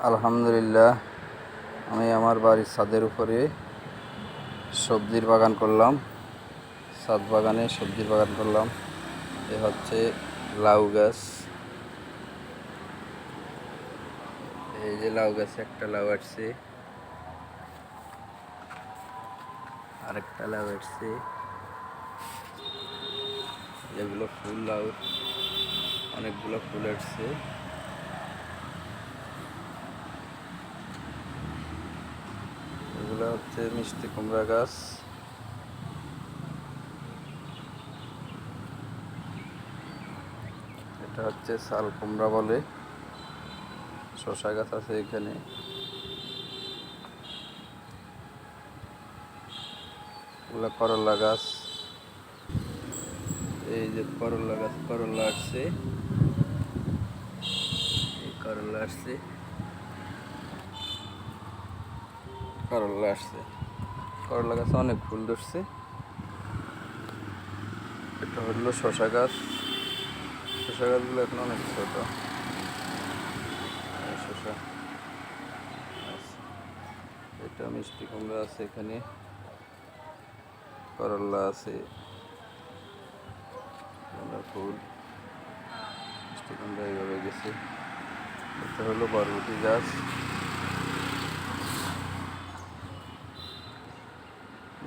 আলহামদুলিল্লাহ, আমি আমার বাড়ির ছাদের উপরে সবজির বাগান করলাম। ছাদ বাগানে সবজির বাগান করলাম। এ হচ্ছে লাউ গাছ। এই যে লাউ গাছে একটা লাউ আসছে। আরেকটা লাউ আসছে। যেগুলো ফুল লাউ। অনেকগুলো ফুল আসছে এগুলো হচ্ছে মিষ্টি কুমড়া গাছ। এটা হচ্ছে শাল কুমড়া বলে। শশা গাছ আছে এখানে। করলা গাছ। এই যে করলা গাছ, করলা আসছে। এই করলা আসছে। করলা আসছে। করলা গাছে অনেক ফুল ধরছে। এটা হলো শশা গাছ। শশা গাছগুলো এখন অনেক ছোট। এটা মিষ্টি কুমড়া আছে এখানে। করলা আছে। ফুল। মিষ্টি কুমড়া এইভাবে গেছে। এটা হলো বরবটি গাছ।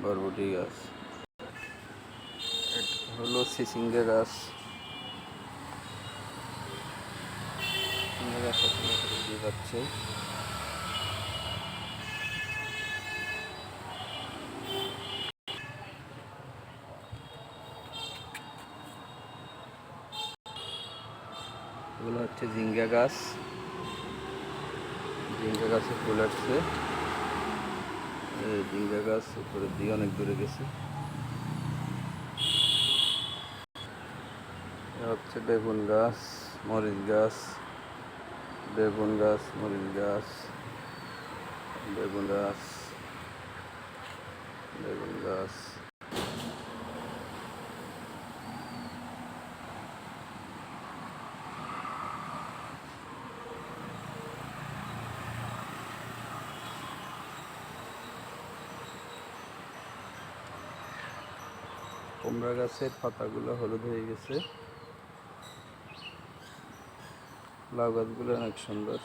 বরবটি গাছ হলো সিসিঙ্গা গাছ যাচ্ছে। এগুলো হচ্ছে জিঙ্গা গাছ। জিঙ্গা গাছে ফুল আসছে। জিঙ্গা গাছ উপরের দিয়ে অনেক দূরে গেছে। হচ্ছে বেগুন গাছ, মরিচ গাছ, বেগুন গাছ, মরিচ গাছ, বেগুন গাছ বেগুন গাছ। কুমড়া গাছের পাতাগুলো হলুদ হয়ে গেছে। লাউ গাছগুলো অনেক সুন্দর।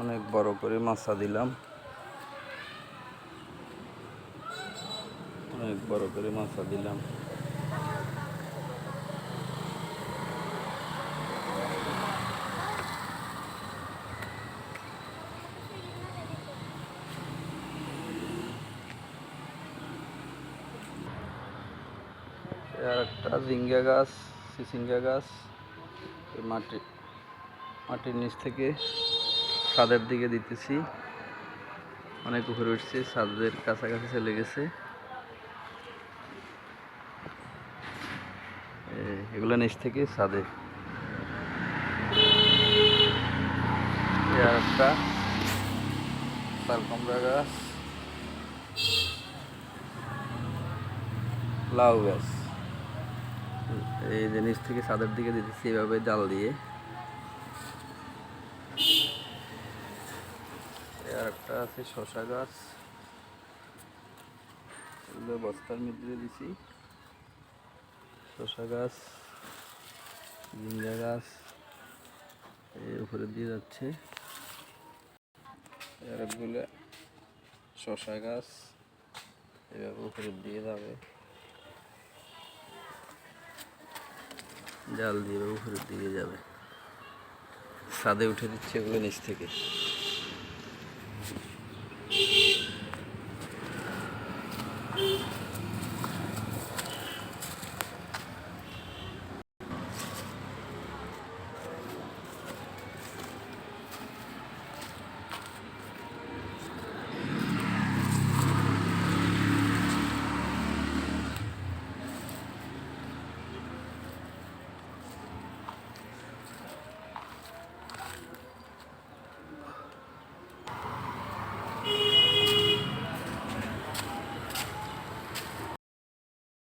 অনেক বড় করে মাছা দিলাম। অনেক বড় করে মাছা দিলাম। একটা ঝিঙ্গা গাছ, সিসিঙ্গা গাছ, মাটি, মাটির নিচ থেকে। ছাদের দিকে দিতেছি। অনেক উপরে উঠছে, ছাদের কাছাকাছি চলে গেছে। এগুলো নিচ থেকে ছাদে। একটা গাছ, লাউ গাছ। এই যে নিচ থেকে ছাদের দিকে দিতেছি এভাবে জাল দিয়ে আর একটা আছে শশা গাছ। এগুলো বস্তার মধ্যে দিছি। শশা গাছ, জিঞ্জা গাছ এর উপরে দিয়ে যাচ্ছে। আরেকগুলো শশা গাছ, এভাবে উপরে দিয়ে যাবে। জাল দিয়ে উপরে দিয়ে যাবে। ছাদে উঠে দিচ্ছে এগুলো নিচ থেকে।